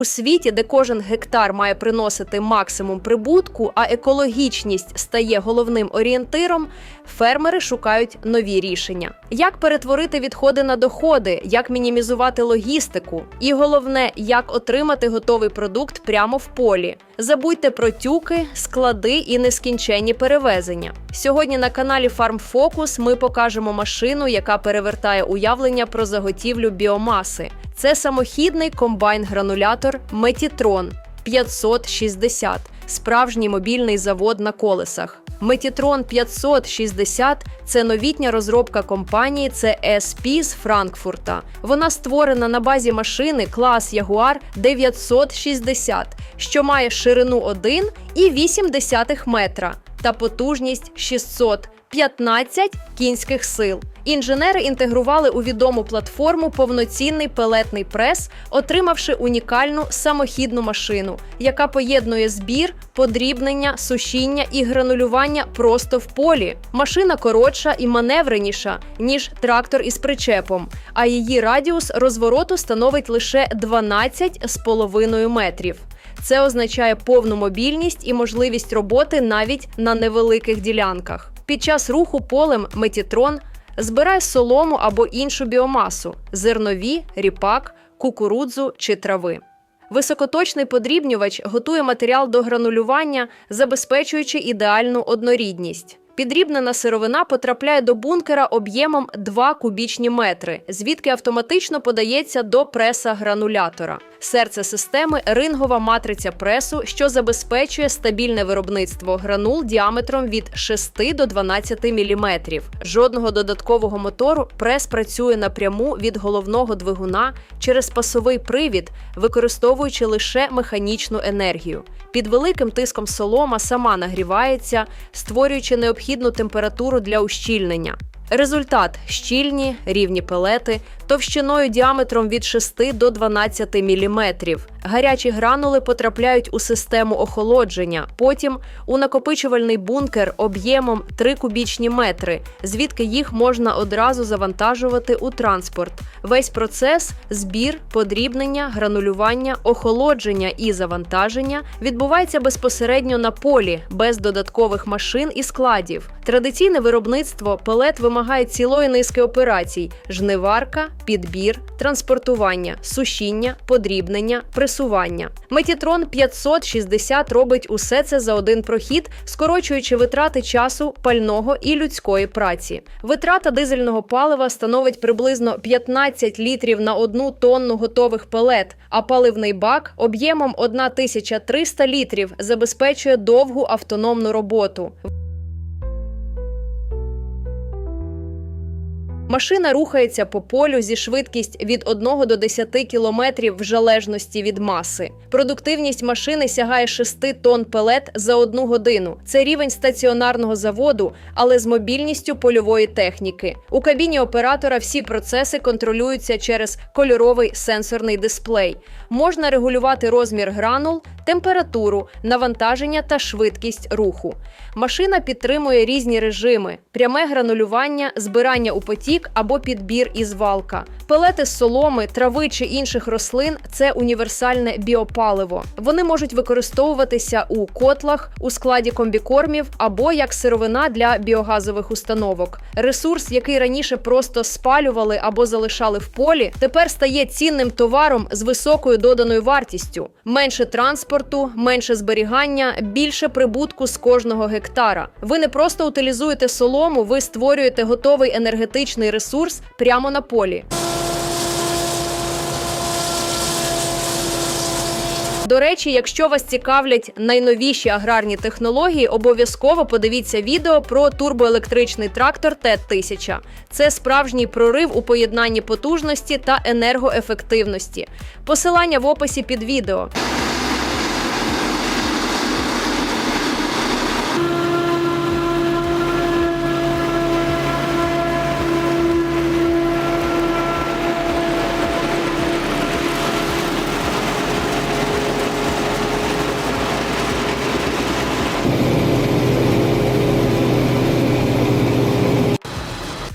У світі, де кожен гектар має приносити максимум прибутку, а екологічність стає головним орієнтиром, фермери шукають нові рішення. Як перетворити відходи на доходи, як мінімізувати логістику, і головне, як отримати готовий продукт прямо в полі. Забудьте про тюки, склади і нескінченні перевезення. Сьогодні на каналі Farm Focus ми покажемо машину, яка перевертає уявлення про заготівлю біомаси. Це самохідний комбайн-гранулятор Метітрон 560, справжній мобільний завод на колесах. Метітрон 560 – це новітня розробка компанії CSP з Франкфурта. Вона створена на базі машини клас Jaguar 960, що має ширину 1,8 метра та потужність 615 кінських сил. Інженери інтегрували у відому платформу повноцінний пелетний прес, отримавши унікальну самохідну машину, яка поєднує збір, подрібнення, сушіння і гранулювання просто в полі. Машина коротша і маневреніша, ніж трактор із причепом, а її радіус розвороту становить лише 12,5 метрів. Це означає повну мобільність і можливість роботи навіть на невеликих ділянках. Під час руху полем Метітрон збирає солому або іншу біомасу зернові, ріпак, кукурудзу чи трави. Високоточний подрібнювач готує матеріал до гранулювання, забезпечуючи ідеальну однорідність. Підрібнена сировина потрапляє до бункера об'ємом 2 кубічні метри, звідки автоматично подається до преса гранулятора. Серце системи рингова матриця пресу, що забезпечує стабільне виробництво гранул діаметром від 6 до 12 мм. Жодного додаткового мотору прес працює напряму від головного двигуна через пасовий привід, використовуючи лише механічну енергію. Під великим тиском солома сама нагрівається, створюючи необхідну температуру для ущільнення. Результат щільні, рівні пелети, товщиною діаметром від 6 до 12 мм. Гарячі гранули потрапляють у систему охолодження, потім у накопичувальний бункер об'ємом 3 кубічні метри, звідки їх можна одразу завантажувати у транспорт. Весь процес збір, подрібнення, гранулювання, охолодження і завантаження відбувається безпосередньо на полі, без додаткових машин і складів. Традиційне виробництво пелет вимагає цілої низки операцій: жниварка, підбір, транспортування, сушіння, подрібнення, пресування. Метітрон 560 робить усе це за один прохід, скорочуючи витрати часу, пального і людської праці. Витрата дизельного палива становить приблизно 15 літрів на одну тонну готових пелет, а паливний бак об'ємом 1300 літрів забезпечує довгу автономну роботу. Машина рухається по полю зі швидкість від 1 до 10 км в залежності від маси. Продуктивність машини сягає 6 тонн пелет за одну годину. Це рівень стаціонарного заводу, але з мобільністю польової техніки. У кабіні оператора всі процеси контролюються через кольоровий сенсорний дисплей. Можна регулювати розмір гранул, температуру, навантаження та швидкість руху. Машина підтримує різні режими: пряме гранулювання, збирання у потік або підбір із валка. Пелети з соломи, трави чи інших рослин це універсальне біопаливо. Вони можуть використовуватися у котлах, у складі комбікормів або як сировина для біогазових установок. Ресурс, який раніше просто спалювали або залишали в полі, тепер стає цінним товаром з високою доданою вартістю. Менше транспорту, менше зберігання, більше прибутку з кожного гектара. Ви не просто утилізуєте солому, ви створюєте готовий енергетичний ресурс прямо на полі. До речі, якщо вас цікавлять найновіші аграрні технології, обов'язково подивіться відео про турбоелектричний трактор Т-1000. Це справжній прорив у поєднанні потужності та енергоефективності. Посилання в описі під відео.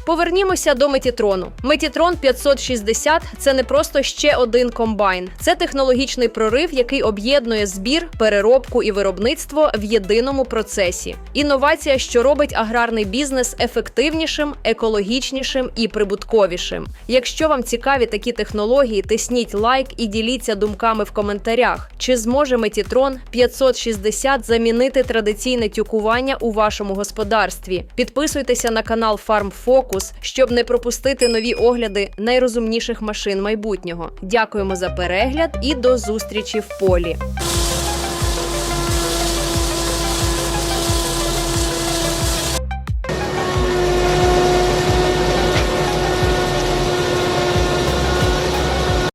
Повернімося до Метітрону. Метітрон 560 це не просто ще один комбайн, це технологічний прорив, який об'єднує збір, переробку і виробництво в єдиному процесі. Інновація, що робить аграрний бізнес ефективнішим, екологічнішим і прибутковішим. Якщо вам цікаві такі технології, тисніть лайк і діліться думками в коментарях. Чи зможе Метітрон 560 замінити традиційне тюкування у вашому господарстві? Підписуйтеся на канал FarmFocus. Focus, щоб не пропустити нові огляди найрозумніших машин майбутнього. Дякуємо за перегляд і до зустрічі в полі.